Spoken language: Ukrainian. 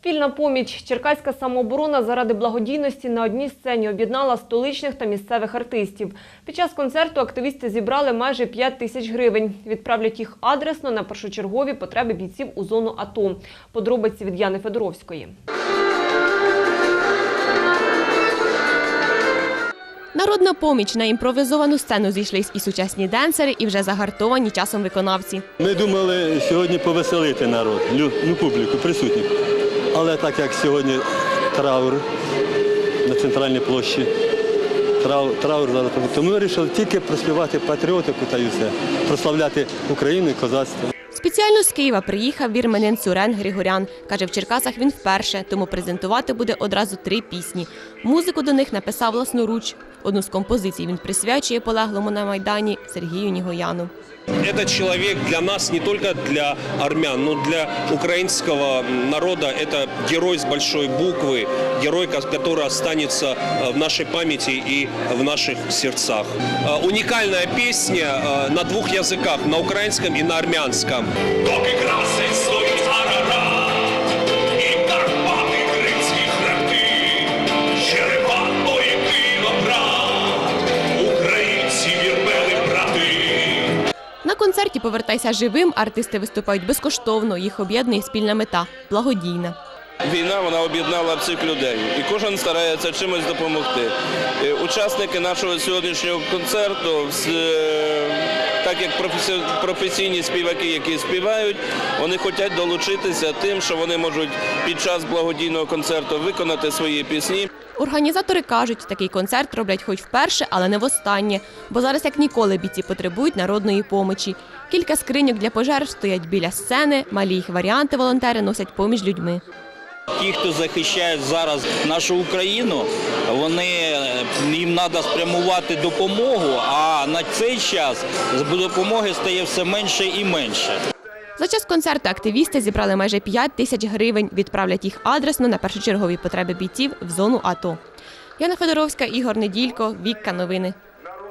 Спільна поміч Черкаська самооборона заради благодійності на одній сцені об'єднала столичних та місцевих артистів. Під час концерту активісти зібрали майже 5 тисяч гривень. Відправлять їх адресно на першочергові потреби бійців у зону АТО. Подробиці від Яни Федоровської. Народна поміч на імпровізовану сцену зійшлись і сучасні денсери, і вже загартовані часом виконавці. Ми думали сьогодні повеселити народ, ну, публіку, присутніх. Але так як сьогодні траур на центральній площі, траур, зараз, то ми вирішили тільки проспівати патріотику та юсе, прославляти Україну і козацтво. Спеціально з Києва приїхав вірменин Сурен Григорян. Каже, в Черкасах він вперше, тому презентувати буде одразу три пісні. Музику до них написав власноруч. Одну з композицій він присвячує полеглому на Майдані Сергію Нігояну. Этот человек для нас, не только для армян, но для украинского народа, это герой с большой буквы, герой, ко- который останется э, в нашей памяти и в наших сердцах. Э, Уникальная песня э, на двух языках, на украинском и на армянском. Концерті Повертайся живим артисти виступають безкоштовно. Їх об'єднує спільна мета благодійна. Війна вона об'єднала цих людей, і кожен старається чимось допомогти. Е, Учасники нашого сьогоднішнього концерту, е, так як професійні співаки, які співають, вони хочуть долучитися тим, що вони можуть під час благодійного концерту виконати свої пісні. Організатори кажуть, такий концерт роблять хоч вперше, але не востаннє, бо зараз як ніколи бійці потребують народної помочі. Кілька скриньок для пожертв стоять біля сцени, малі їх варіанти волонтери носять поміж людьми. Ті, хто захищають зараз нашу Україну, вони їм треба спрямувати допомогу, а на цей час допомоги стає все менше і менше. За час концерту активісти зібрали майже 5 тисяч гривень, відправлять їх адресно на першочергові потреби бійців в зону АТО. Яна Федоровська, Ігор Неділько, Вікка Новини.